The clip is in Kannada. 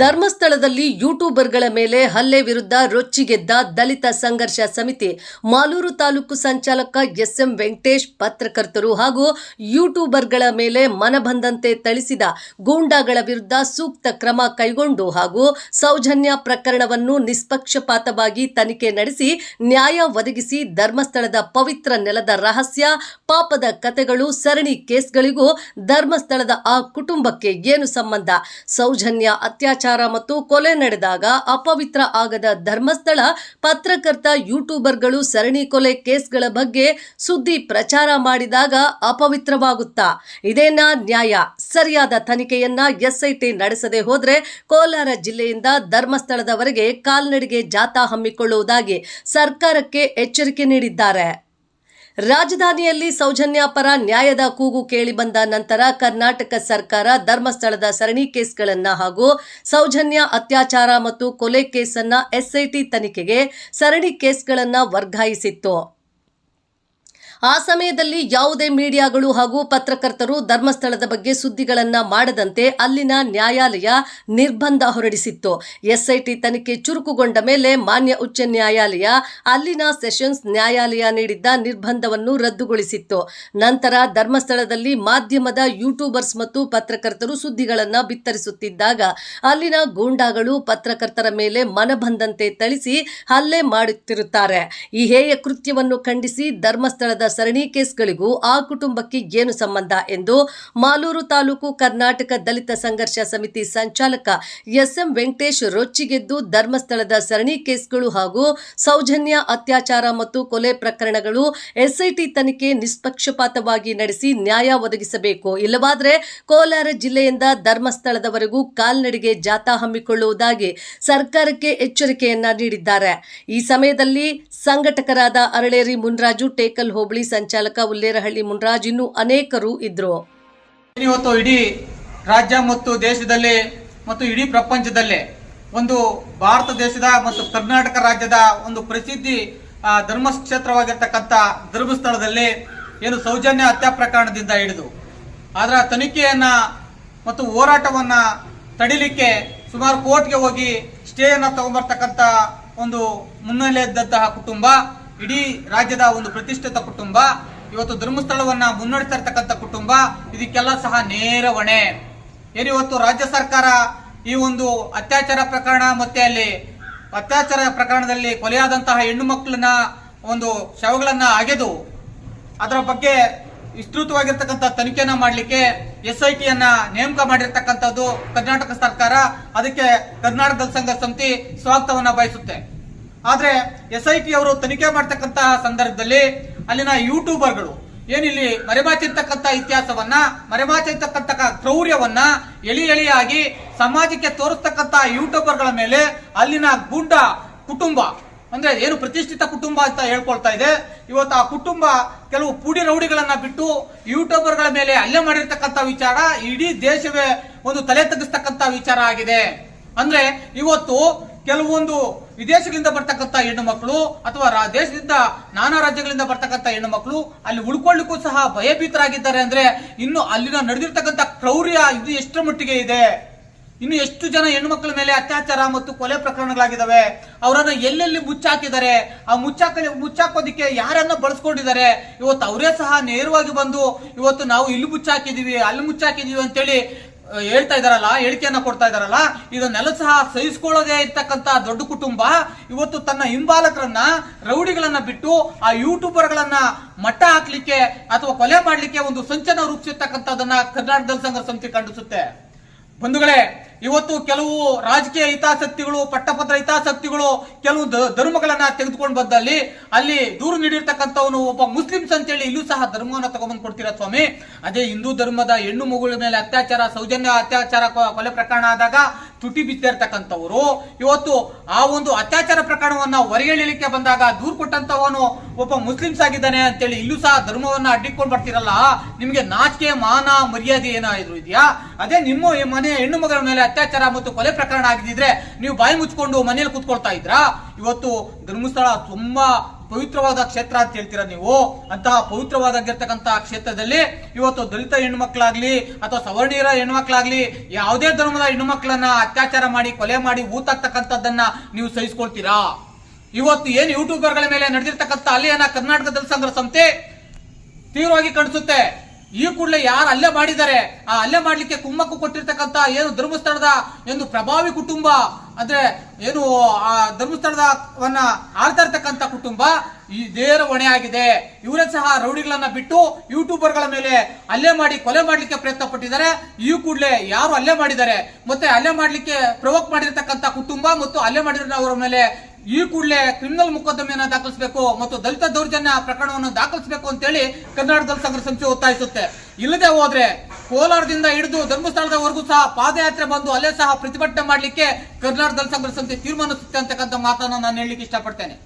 ಧರ್ಮಸ್ಥಳದಲ್ಲಿ ಯೂಟ್ಯೂಬರ್ಗಳ ಮೇಲೆ ಹಲ್ಲೆ ವಿರುದ್ಧ ರೊಚ್ಚಿಗೆದ್ದ ದಲಿತ ಸಂಘರ್ಷ ಸಮಿತಿ. ಮಾಲೂರು ತಾಲೂಕು ಸಂಚಾಲಕ ಎಸ್ಎಂ ವೆಂಕಟೇಶ್, ಪತ್ರಕರ್ತರು ಹಾಗೂ ಯೂಟ್ಯೂಬರ್ಗಳ ಮೇಲೆ ಮನಬಂದಂತೆ ಥಳಿಸಿದ ಗೂಂಡಾಗಳ ವಿರುದ್ಧ ಸೂಕ್ತ ಕ್ರಮ ಕೈಗೊಂಡು ಹಾಗೂ ಸೌಜನ್ಯ ಪ್ರಕರಣವನ್ನು ನಿಷ್ಪಕ್ಷಪಾತವಾಗಿ ತನಿಖೆ ನಡೆಸಿ, ನ್ಯಾಯ ಒದಗಿಸಿ ಧರ್ಮಸ್ಥಳದ ಪವಿತ್ರ ನೆಲದ ರಹಸ್ಯ, ಪಾಪದ ಕತೆಗಳು, ಸರಣಿ ಕೇಸ್ಗಳಿಗೂ ಧರ್ಮಸ್ಥಳದ ಆ ಕುಟುಂಬಕ್ಕೆ ಏನು ಸಂಬಂಧ? ಸೌಜನ್ಯ ಅತ್ಯಾಚಾರ ಮತ್ತು ಕೊಲೆ ನಡೆದಾಗ ಅಪವಿತ್ರ ಆಗದ ಧರ್ಮಸ್ಥಳ ಪತ್ರಕರ್ತ ಯೂಟ್ಯೂಬರ್ಗಳು ಸರಣಿ ಕೊಲೆ ಕೇಸ್ಗಳ ಬಗ್ಗೆ ಸುದ್ದಿ ಪ್ರಚಾರ ಮಾಡಿದಾಗ ಅಪವಿತ್ರವಾಗುತ್ತಾ? ಇದೇನಾ ನ್ಯಾಯ? ಸರಿಯಾದ ತನಿಖೆಯನ್ನ ಎಸ್ಐಟಿ ನಡೆಸದೆ ಹೋದ್ರೆ ಕೋಲಾರ ಜಿಲ್ಲೆಯಿಂದ ಧರ್ಮಸ್ಥಳದವರೆಗೆ ಕಾಲ್ನಡಿಗೆ ಜಾಥಾ ಹಮ್ಮಿಕೊಳ್ಳುವುದಾಗಿ ಸರ್ಕಾರಕ್ಕೆ ಎಚ್ಚರಿಕೆ ನೀಡಿದ್ದಾರೆ. ರಾಜಧಾನಿಯಲ್ಲಿ ಸೌಜನ್ಯ ಪರ ನ್ಯಾಯದ ಕೂಗು ಕೇಳಿಬಂದ ನಂತರ ಕರ್ನಾಟಕ ಸರ್ಕಾರ ಧರ್ಮಸ್ಥಳದ ಸರಣಿ ಕೇಸ್ಗಳನ್ನ ಹಾಗೂ ಸೌಜನ್ಯ ಅತ್ಯಾಚಾರ ಮತ್ತು ಕೊಲೆ ಕೇಸನ್ನ ಎಸ್ಐಟಿ ತನಿಖೆಗೆ ಸರಣಿ ಕೇಸ್ಗಳನ್ನ ವರ್ಗಾಯಿಸಿತ್ತು. ಆ ಸಮಯದಲ್ಲಿ ಯಾವುದೇ ಮೀಡಿಯಾಗಳು ಹಾಗೂ ಪತ್ರಕರ್ತರು ಧರ್ಮಸ್ಥಳದ ಬಗ್ಗೆ ಸುದ್ದಿಗಳನ್ನ ಮಾಡದಂತೆ ಅಲ್ಲಿನ ನ್ಯಾಯಾಲಯ ನಿರ್ಬಂಧ ಹೊರಡಿಸಿತ್ತು. ಎಸ್ಐಟಿ ತನಿಖೆ ಚುರುಕುಗೊಂಡ ಮೇಲೆ ಮಾನ್ಯ ಉಚ್ಚ ನ್ಯಾಯಾಲಯ ಅಲ್ಲಿನ ಸೆಷನ್ಸ್ ನ್ಯಾಯಾಲಯ ನೀಡಿದ್ದ ನಿರ್ಬಂಧವನ್ನು ರದ್ದುಗೊಳಿಸಿತ್ತು. ನಂತರ ಧರ್ಮಸ್ಥಳದಲ್ಲಿ ಮಾಧ್ಯಮದ ಯೂಟ್ಯೂಬರ್ಸ್ ಮತ್ತು ಪತ್ರಕರ್ತರು ಸುದ್ದಿಗಳನ್ನ ಬಿತ್ತರಿಸುತ್ತಿದ್ದಾಗ ಅಲ್ಲಿನ ಗೂಂಡಾಗಳು ಪತ್ರಕರ್ತರ ಮೇಲೆ ಮನಬಂದಂತೆ ಥಳಿಸಿ ಹಲ್ಲೆ ಮಾಡುತ್ತಿರುತ್ತಾರೆ. ಈ ಹೇಯ ಕೃತ್ಯವನ್ನು ಖಂಡಿಸಿ ಧರ್ಮಸ್ಥಳದ ಸರಣಿ ಕೇಸ್ಗಳಿಗೂ ಆ ಕುಟುಂಬಕ್ಕೆ ಏನು ಸಂಬಂಧ ಎಂದು ಮಾಲೂರು ತಾಲೂಕು ಕರ್ನಾಟಕ ದಲಿತ ಸಂಘರ್ಷ ಸಮಿತಿ ಸಂಚಾಲಕ ಎಸ್ಎಂ ವೆಂಕಟೇಶ್ ರೊಚ್ಚಿಗೆದ್ದು ಧರ್ಮಸ್ಥಳದ ಸರಣಿ ಕೇಸ್ಗಳು ಹಾಗೂ ಸೌಜನ್ಯ ಅತ್ಯಾಚಾರ ಮತ್ತು ಕೊಲೆ ಪ್ರಕರಣಗಳು ಎಸ್ಐಟಿ ತನಿಖೆ ನಿಷ್ಪಕ್ಷಪಾತವಾಗಿ ನಡೆಸಿ ನ್ಯಾಯ ಒದಗಿಸಬೇಕು. ಇಲ್ಲವಾದರೆ ಕೋಲಾರ ಜಿಲ್ಲೆಯಿಂದ ಧರ್ಮಸ್ಥಳದವರೆಗೂ ಕಾಲ್ನಡಿಗೆ ಜಾಥಾ ಹಮ್ಮಿಕೊಳ್ಳುವುದಾಗಿ ಸರ್ಕಾರಕ್ಕೆ ಎಚ್ಚರಿಕೆಯನ್ನ ನೀಡಿದ್ದಾರೆ. ಈ ಸಮಯದಲ್ಲಿ ಸಂಘಟಕರಾದ ಅರಳೇರಿ ಮುನ್ರಾಜು ಟೇಕಲ್ ಹೋಬಳಿ ಸಂಚಾಲಕ ಉಲ್ಲೇರಹಳ್ಳಿ ಮುನ್ರಾಜ್ ಇನ್ನೂ ಅನೇಕರು ಇದ್ರು. ಇವತ್ತು ಇಡೀ ರಾಜ್ಯ ಮತ್ತು ದೇಶದಲ್ಲಿ ಮತ್ತು ಇಡೀ ಪ್ರಪಂಚದಲ್ಲೇ ಒಂದು ಭಾರತ ದೇಶದ ಮತ್ತು ಕರ್ನಾಟಕ ರಾಜ್ಯದ ಒಂದು ಪ್ರಸಿದ್ಧಿ ಧರ್ಮಕ್ಷೇತ್ರವಾಗಿರ್ತಕ್ಕಂಥ ಧರ್ಮಸ್ಥಳದಲ್ಲಿ ಏನು ಸೌಜನ್ಯ ಹತ್ಯಾ ಪ್ರಕರಣದಿಂದ ಹಿಡಿದು, ಅದರ ತನಿಖೆಯನ್ನು ಮತ್ತು ಹೋರಾಟವನ್ನು ತಡಿಲಿಕ್ಕೆ ಸುಮಾರು ಕೋರ್ಟ್ಗೆ ಹೋಗಿ ಸ್ಟೇಯನ್ನು ತಗೊಂಬರ್ತಕ್ಕಂಥ ಒಂದು ಮುನ್ನೆಲೆ ಇದ್ದಂತಹ ಕುಟುಂಬ ಇಡೀ ರಾಜ್ಯದ ಒಂದು ಪ್ರತಿಷ್ಠಿತ ಕುಟುಂಬ, ಇವತ್ತು ಧರ್ಮಸ್ಥಳವನ್ನ ಮುನ್ನಡೆಸ್ತಾ ಇರ್ತಕ್ಕಂಥ ಕುಟುಂಬ, ಇದಕ್ಕೆಲ್ಲ ಸಹ ನೇರ ಹೊಣೆ. ಏನಿವತ್ತು ರಾಜ್ಯ ಸರ್ಕಾರ ಈ ಒಂದು ಅತ್ಯಾಚಾರ ಪ್ರಕರಣ ಮತ್ತೆ ಅಲ್ಲಿ ಅತ್ಯಾಚಾರ ಪ್ರಕರಣದಲ್ಲಿ ಕೊಲೆಯಾದಂತಹ ಹೆಣ್ಣು ಮಕ್ಕಳನ್ನ ಒಂದು ಶವಗಳನ್ನ ಅಗೆದು, ಅದರ ಬಗ್ಗೆ ವಿಸ್ತೃತವಾಗಿರ್ತಕ್ಕಂಥ ತನಿಖೆಯನ್ನ ಮಾಡಲಿಕ್ಕೆ ಎಸ್ ಐ ಟಿಯನ್ನ ನೇಮಕ ಮಾಡಿರ್ತಕ್ಕಂಥದ್ದು ಕರ್ನಾಟಕ ಸರ್ಕಾರ. ಅದಕ್ಕೆ ಕರ್ನಾಟಕ ಸಂಘ ಸಮಿತಿ ಸ್ವಾಗತವನ್ನ ಬಯಸುತ್ತೆ. ಆದ್ರೆ ಎಸ್ ಐ ಟಿ ಅವರು ತನಿಖೆ ಮಾಡ್ತಕ್ಕಂತಹ ಸಂದರ್ಭದಲ್ಲಿ ಅಲ್ಲಿನ ಯೂಟ್ಯೂಬರ್ಗಳು ಏನಿಲ್ಲಿ ಮರೆಮಾಚಿರ್ತಕ್ಕಂಥ ಇತಿಹಾಸವನ್ನ ಮರೆಮಾಚಿರ್ತಕ್ಕಂಥ ಕ್ರೌರ್ಯವನ್ನ ಎಳಿ ಎಳಿಯಾಗಿ ಸಮಾಜಕ್ಕೆ ತೋರಿಸ್ತಕ್ಕಂಥ ಯೂಟ್ಯೂಬರ್ಗಳ ಮೇಲೆ ಅಲ್ಲಿನ ಗುಡ್ಡ ಕುಟುಂಬ, ಅಂದ್ರೆ ಏನು ಪ್ರತಿಷ್ಠಿತ ಕುಟುಂಬ ಅಂತ ಹೇಳ್ಕೊಳ್ತಾ ಇದೆ. ಇವತ್ತು ಆ ಕುಟುಂಬ ಕೆಲವು ಪುಡಿ ರೌಡಿಗಳನ್ನ ಬಿಟ್ಟು ಯೂಟ್ಯೂಬರ್ಗಳ ಮೇಲೆ ಹಲ್ಲೆ ಮಾಡಿರ್ತಕ್ಕಂಥ ವಿಚಾರ ಇಡೀ ದೇಶವೇ ಒಂದು ತಲೆ ತಗ್ಗಿಸ್ತಕ್ಕಂಥ ವಿಚಾರ ಆಗಿದೆ. ಅಂದ್ರೆ ಇವತ್ತು ಕೆಲವೊಂದು ವಿದೇಶಗಳಿಂದ ಬರ್ತಕ್ಕಂಥ ಹೆಣ್ಣು ಮಕ್ಕಳು ಅಥವಾ ದೇಶದಿಂದ ನಾನಾ ರಾಜ್ಯಗಳಿಂದ ಬರ್ತಕ್ಕಂಥ ಹೆಣ್ಣು ಮಕ್ಕಳು ಅಲ್ಲಿ ಉಳ್ಕೊಳ್ಳಿಕ್ಕೂ ಸಹ ಭಯಭೀತರಾಗಿದ್ದಾರೆ ಅಂದ್ರೆ ಇನ್ನು ಅಲ್ಲಿನ ನಡೆದಿರ್ತಕ್ಕಂಥ ಕ್ರೌರ್ಯ ಇದು ಎಷ್ಟರ ಮಟ್ಟಿಗೆ ಇದೆ? ಇನ್ನು ಎಷ್ಟು ಜನ ಹೆಣ್ಣು ಮಕ್ಕಳ ಮೇಲೆ ಅತ್ಯಾಚಾರ ಮತ್ತು ಕೊಲೆ ಪ್ರಕರಣಗಳಾಗಿದ್ದಾವೆ? ಅವರನ್ನ ಎಲ್ಲೆಲ್ಲಿ ಮುಚ್ಚಾಕಿದ್ದಾರೆ? ಆ ಮುಚ್ಚಾಕ, ಮುಚ್ಚಾಕೋದಿಕ್ಕೆ ಯಾರನ್ನ ಬಳಸ್ಕೊಂಡಿದ್ದಾರೆ? ಇವತ್ತು ಅವರೇ ಸಹ ನೇರವಾಗಿ ಬಂದು ಇವತ್ತು ನಾವು ಇಲ್ಲಿ ಮುಚ್ಚಾಕಿದೀವಿ ಅಲ್ಲಿ ಮುಚ್ಚಾಕಿದೀವಿ ಅಂತೇಳಿ ಹೇಳ್ತಾ ಇದಾರಲ್ಲ, ಹೇಳಿಕೆಯನ್ನ ಕೊಡ್ತಾ ಇದಾರಲ್ಲ, ಇದನ್ನೆಲ್ಲ ಸಹ ಸಹಿಸಿಕೊಳ್ಳೋದೇ ಇರ್ತಕ್ಕಂತ ದೊಡ್ಡ ಕುಟುಂಬ. ಇವತ್ತು ತನ್ನ ಹಿಂಬಾಲಕರನ್ನ, ರೌಡಿಗಳನ್ನ ಬಿಟ್ಟು ಆ ಯೂಟ್ಯೂಬರ್ಗಳನ್ನ ಮಟ್ಟ ಹಾಕ್ಲಿಕ್ಕೆ ಅಥವಾ ಕೊಲೆ ಮಾಡ್ಲಿಕ್ಕೆ ಒಂದು ಸಂಚನ ರೂಪಿಸಿರ್ತಕ್ಕಂಥದನ್ನ ಕರ್ನಾಟಕ ಸಂಘ ಸಮಿತಿ ಖಂಡಿಸುತ್ತೆ. ಬಂಧುಗಳೇ, ಇವತ್ತು ಕೆಲವು ರಾಜಕೀಯ ಹಿತಾಸಕ್ತಿಗಳು, ಪಟ್ಟಪತ್ರ ಹಿತಾಸಕ್ತಿಗಳು ಕೆಲವು ಧರ್ಮಗಳನ್ನ ತೆಗೆದುಕೊಂಡು ಬಂದಲ್ಲಿ ಅಲ್ಲಿ ದೂರು ನೀಡಿರ್ತಕ್ಕಂಥವನು ಒಬ್ಬ ಮುಸ್ಲಿಮ್ಸ್ ಅಂತೇಳಿ ಇಲ್ಲೂ ಸಹ ಧರ್ಮವನ್ನ ತಗೊಂಡ್ಬಂದು ಕೊಡ್ತೀರಾ ಸ್ವಾಮಿ? ಅದೇ ಹಿಂದೂ ಧರ್ಮದ ಹೆಣ್ಣು ಮೇಲೆ ಅತ್ಯಾಚಾರ, ಸೌಜನ್ಯ ಅತ್ಯಾಚಾರ, ಕೊಲೆ ಪ್ರಕರಣ ಆದಾಗ ತುಟಿ ಬಿದ್ದಿರ್ತಕ್ಕಂಥವ್ರು ಇವತ್ತು ಆ ಒಂದು ಅತ್ಯಾಚಾರ ಪ್ರಕರಣವನ್ನ ಹೊರಗೆಳಿಲಿಕ್ಕೆ ಬಂದಾಗ ದೂರು ಕೊಟ್ಟಂತವನು ಒಬ್ಬ ಮುಸ್ಲಿಮ್ಸ್ ಆಗಿದ್ದಾನೆ ಅಂತೇಳಿ ಇಲ್ಲೂ ಸಹ ಧರ್ಮವನ್ನ ಅಡ್ಡಿಕೊಂಡು ಬರ್ತಿರಲ್ಲ. ನಿಮಗೆ ನಾಚಿಕೆ, ಮಾನ, ಮರ್ಯಾದೆ ಏನಾದ್ರು ಇದೆಯಾ? ಅದೇ ನಿಮ್ಮ ಮನೆ ಹೆಣ್ಣು ಮಗಳ ಮೇಲೆ ಅತ್ಯಾಚಾರ ಮತ್ತು ಕೊಲೆ ಪ್ರಕರಣ ಆಗಿದ್ರೆ ನೀವು ಬಾಯಿ ಮುಚ್ಕೊಂಡು ಮನೆಯಲ್ಲಿ ಕೂತ್ಕೊಳ್ತಾ ಇದ್ರಾ? ಇವತ್ತು ಧರ್ಮಸ್ಥಳ ತುಂಬಾ ಪವಿತ್ರವಾದ ಕ್ಷೇತ್ರ ಅಂತ ಹೇಳ್ತೀರಾ ನೀವು? ಅಂತಹ ಪವಿತ್ರವಾದಾಗಿರ್ತಕ್ಕಂತಹ ಕ್ಷೇತ್ರದಲ್ಲಿ ಇವತ್ತು ದಲಿತ ಹೆಣ್ಮಕ್ಳಾಗ್ಲಿ ಅಥವಾ ಸವರ್ಣೀಯರ ಹೆಣ್ಮಕ್ಳಾಗ್ಲಿ ಯಾವುದೇ ಧರ್ಮದ ಹೆಣ್ಮಕ್ಳನ್ನ ಅತ್ಯಾಚಾರ ಮಾಡಿ, ಕೊಲೆ ಮಾಡಿ ಊತಾಕ್ತಕ್ಕಂಥದ್ದನ್ನ ನೀವು ಸಹಿಸ್ಕೊಳ್ತೀರಾ? ಇವತ್ತು ಏನು ಯೂಟ್ಯೂಬರ್ಗಳ ಮೇಲೆ ನಡೆದಿರ್ತಕ್ಕಂಥ ಅಲ್ಲಿಯನ್ನ ಕರ್ನಾಟಕ ದಲಿತ ಸಂಘ ಸಂಸ್ಥೆ ತೀವ್ರವಾಗಿ ಕಾಣಿಸುತ್ತೆ ಈ ಕೂಡಲೇ ಯಾರು ಅಲ್ಲೇ ಮಾಡಿದ್ದಾರೆ? ಆ ಹಲ್ಲೆ ಮಾಡ್ಲಿಕ್ಕೆ ಕುಮ್ಮಕ್ಕು ಕೊಟ್ಟಿರ್ತಕ್ಕಂತ ಏನು ಧರ್ಮಸ್ಥಳದ ಒಂದು ಪ್ರಭಾವಿ ಕುಟುಂಬ, ಅಂದ್ರೆ ಏನು ಆ ಧರ್ಮಸ್ಥಳದವನ್ನ ಆಳ್ತಾ ಇರ್ತಕ್ಕಂಥ ಕುಟುಂಬ, ಈ ದೇಹ ಹೊಣೆ ಆಗಿದೆ. ಇವರೇ ಸಹ ರೌಡಿಗಳನ್ನ ಬಿಟ್ಟು ಯೂಟ್ಯೂಬರ್ಗಳ ಮೇಲೆ ಹಲ್ಲೆ ಮಾಡಿ ಕೊಲೆ ಮಾಡ್ಲಿಕ್ಕೆ ಪ್ರಯತ್ನ ಪಟ್ಟಿದ್ದಾರೆ. ಈ ಕೂಡಲೇ ಯಾರು ಹಲ್ಲೆ ಮಾಡಿದ್ದಾರೆ? ಮತ್ತೆ ಹಲ್ಲೆ ಮಾಡ್ಲಿಕ್ಕೆ ಪ್ರವೋಕ್ ಮಾಡಿರ್ತಕ್ಕಂಥ ಕುಟುಂಬ ಮತ್ತು ಹಲ್ಲೆ ಅವರ ಮೇಲೆ ಈ ಕೂಡಲೇ ಕ್ರಿಮಿನಲ್ ಮೊಕದ್ದಮೆಯನ್ನು ದಾಖಲಿಸಬೇಕು ಮತ್ತು ದಲಿತ ದೌರ್ಜನ್ಯ ಪ್ರಕರಣವನ್ನು ದಾಖಲಿಸಬೇಕು ಅಂತೇಳಿ ಕರ್ನಾಟಕ ದಲಿತ ಸಂಘ ಸಂಸ್ಥೆ ಒತ್ತಾಯಿಸುತ್ತೆ. ಇಲ್ಲದೆ ಹೋದ್ರೆ ಕೋಲಾರದಿಂದ ಹಿಡಿದು ಧರ್ಮಸ್ಥಳದವರೆಗೂ ಸಹ ಪಾದಯಾತ್ರೆ ಬಂದು ಅಲ್ಲೇ ಸಹ ಪ್ರತಿಭಟನೆ ಮಾಡಲಿಕ್ಕೆ ಕರ್ನಾಟಕ ದಲಿತ ಸಂಘ ಸಂಸ್ಥೆ ತೀರ್ಮಾನಿಸುತ್ತೆ ಅಂತಕ್ಕಂಥ ಮಾತನ್ನು ನಾನು ಹೇಳಲಿಕ್ಕೆ ಇಷ್ಟಪಡ್ತೇನೆ.